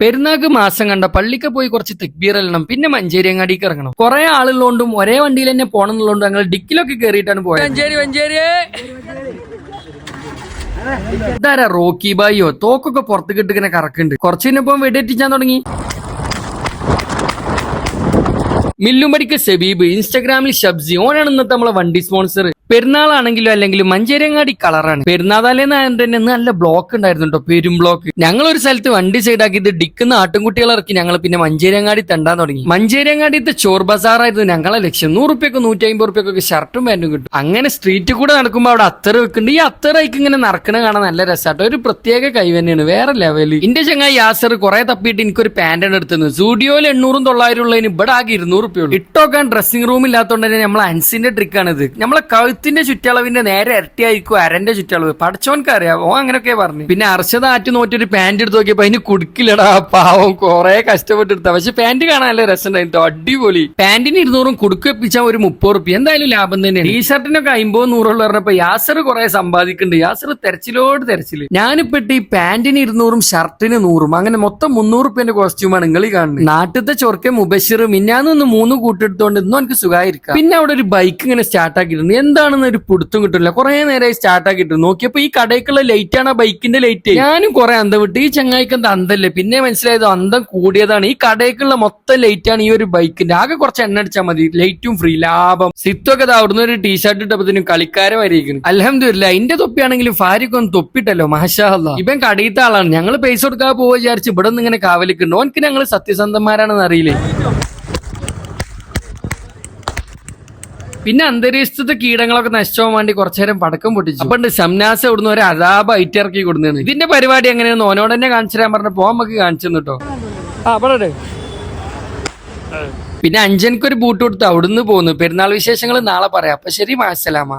പെരുന്നാക്ക് മാസം കണ്ട പള്ളിക്ക് പോയി കുറച്ച് തെക്ബീർ എല്ലണം പിന്നെ മഞ്ചേരി അങ്ങാടിക്ക് ഇറങ്ങണം. കുറെ ആളുള്ളതുകൊണ്ടും ഒരേ വണ്ടിയിൽ തന്നെ പോകണം എന്നുള്ളതുകൊണ്ട് ഞങ്ങൾ ഡിക്കിലൊക്കെ കയറിയിട്ടാണ് പോയത്. മഞ്ചേരി മഞ്ചേരി. ഇതാരാ റോക്കി ബായിയോ? തോക്കൊക്കെ പുറത്ത് ഇങ്ങനെ കറക്കുന്നുണ്ട് കുറച്ച് കഴിഞ്ഞപ്പോ വെടിയെറ്റിച്ചാൻ തുടങ്ങി. മില്ലുമടിക്ക് സെബീബ് ഇൻസ്റ്റാഗ്രാമിൽ ഷബ്സി ഓനാണ് ഇന്നത്തെ നമ്മളെ വണ്ടി സ്പോൺസർ പെരുന്നാളാണെങ്കിലും അല്ലെങ്കിലും മഞ്ചേരിയങ്ങാടി കളറാണ്. പെരുന്നാതാലേന്ന് തന്നെ നല്ല ബ്ലോക്ക് ഉണ്ടായിരുന്നു കേട്ടോ പെരും ബ്ലോക്ക് ഞങ്ങൾ ഒരു സ്ഥലത്ത് വണ്ടി സൈഡാക്കിയിട്ട് ഡിക്കുന്ന ആട്ടുംകുട്ടികൾ ഇറക്കി ഞങ്ങൾ പിന്നെ മഞ്ചേരിയങ്ങാടി തണ്ടാൻ തുടങ്ങി. മഞ്ചേരിയങ്ങാടിത്തെ ചോർ ബസാറായിരുന്നു ഞങ്ങളെ ലക്ഷ്യം. നൂറ് റുപ്യക്ക് നൂറ്റി അമ്പത് റുപ്യക്കൊക്കെ ഷർട്ടും പാന്റും കിട്ടും. അങ്ങനെ സ്ട്രീറ്റിൽ കൂടെ നടക്കുമ്പോൾ അവിടെ അത്തറ വെക്കുന്നുണ്ട്. ഈ അത്തറയ്ക്ക് ഇങ്ങനെ നടക്കണ കാണാൻ നല്ല രസമാട്ടോ ഒരു പ്രത്യേക കൈ തന്നെയാണ് വേറെ ലെവൽ ഇന്റെ ചങ്ങായി യാസർ കുറെ തപ്പിയിട്ട് എനിക്കൊരു ആണ് എടുത്തത് സ്റ്റുഡിയോയിൽ എണ്ണൂറും തൊള്ളായിരം ഉള്ളതിന് ഇവിടെ ആകെ ഇരുന്നൂറ് റുപ്യ ഉള്ളൂ. ഇട്ടോക്കാൻ ഡ്രസ്സിംഗ് റൂം ഇല്ലാത്തതുകൊണ്ട് തന്നെ നമ്മളെ അൻസിന്റെ ട്രിക്കാണിത് നമ്മളെ കഴുത്തിന്റെ ചുറ്റളവിന്റെ നേരെ ഇരട്ടിയായിരിക്കും അരന്റെ ചുറ്റളവ്. പഠിച്ചോൻക്ക് അറിയാം ഓ അങ്ങനെയൊക്കെ പറഞ്ഞു. പിന്നെ അർഷത ആറ്റ് നോറ്റൊരു പാന്റ് എടുത്ത് നോക്കിയപ്പോ അതിന് കുടുക്കില്ലടാ പാവം കുറെ കഷ്ടപ്പെട്ടെടുത്ത പക്ഷെ പാന്റ് കാണാൻ നല്ല രസമുണ്ടായിരുന്നു അടിപൊളി. പാന്റിന് ഇരുന്നൂറും കുടുക്ക് വെപ്പിച്ചാൽ ഒരു മുപ്പത് റുപ്യ. എന്തായാലും ലാഭം തന്നെ ടീ ഷർട്ടിനൊക്കെ അമ്പത് നൂറുള്ള പറഞ്ഞപ്പോ യാസർ കുറെ സമ്പാദിക്കുന്നുണ്ട്. യാസർ തെരച്ചിലോട് തെരച്ചിൽ. ഞാനിപ്പോ ഇട്ട് ഈ പാന്റിന് ഇരുന്നൂറും ഷർട്ടിന് നൂറും. അങ്ങനെ മൊത്തം മുന്നൂറ് റുപ്യന്റെ കോസ്റ്റ്യൂമാണ് നിങ്ങൾ ഈ കാണുന്നത് നാട്ടിലത്തെ ചൊറക്കെ മുബഷിർ മിന്നാന്ന് മൂന്ന് കൂട്ടെടുത്തോണ്ട് ഇന്നും എനിക്ക് സുഖമായിരിക്കാം പിന്നെ അവിടെ ഒരു ബൈക്ക് ഇങ്ങനെ സ്റ്റാർട്ട് ആക്കിയിരുന്നു എന്താണെന്ന് ഒരു പിടുത്തം കിട്ടില്ല കുറെ നേരമായി സ്റ്റാർട്ട് ആക്കിയിട്ട് നോക്കിയപ്പോ ഈ കടയ്ക്കുള്ള ലൈറ്റ് ആണ് ബൈക്കിന്റെ ലൈറ്റ് ഞാനും കുറെ അന്തം വിട്ട്. ഈ ചങ്ങായിക്ക് എന്താ അന്തല്ലേ? പിന്നെ മനസ്സിലായത് അന്തം കൂടിയതാണ്. ഈ കടയ്ക്കുള്ള മൊത്തം ലൈറ്റ് ആണ് ഈ ഒരു ബൈക്കിന്റെ ആകെ കുറച്ച് എണ്ണ അടിച്ചാൽ മതി. ലൈറ്റും ഫ്രീ ലാഭം. സിത്തൊക്കെ അവിടുന്ന് ഒരു ടീഷർട്ട് ഇട്ടപ്പത്തിനും കളിക്കാരെ വരിയിരിക്കുന്നു അലഹമില്ല എന്റെ തൊപ്പിയാണെങ്കിലും ഒന്ന് തൊപ്പിട്ടല്ലോ. മാഷാ അല്ലാ. ഇവൻ കടയിത്ത ആളാണ്. ഞങ്ങൾ പൈസ കൊടുക്കാൻ പോവുക വിചാരിച്ച് ഇവിടെ നിന്ന് ഇങ്ങനെ കാവലിക്കുണ്ട് ഓനക്ക് ഞങ്ങൾ സത്യസന്ധന്മാരാണെന്ന് അറിയില്ലേ? പിന്നെ അന്തരീക്ഷത്തെ കീടങ്ങളൊക്കെ നശിച്ചു പോകാൻ വേണ്ടി കുറച്ചു നേരം പടക്കം പൊട്ടിച്ചു. അപ്പൊ സംനാസ ഇവിടുന്ന് ഒരു അതാപ ഐറ്റ് ഇറക്കി കൊടുക്കുന്നതാണ് ഇതിന്റെ പരിപാടി എങ്ങനെയാണ് ഓനോട് തന്നെ കാണിച്ചു തരാൻ പറഞ്ഞപ്പോ നമുക്ക് കാണിച്ചു കേട്ടോ ആ അവിടെ പിന്നെ അഞ്ചനക്കൊരു ബൂട്ട് കൊടുത്തു. അവിടുന്ന് പോകുന്നു പെരുന്നാൾ വിശേഷങ്ങൾ നാളെ പറയാം. അപ്പൊ ശരി മാസലാമ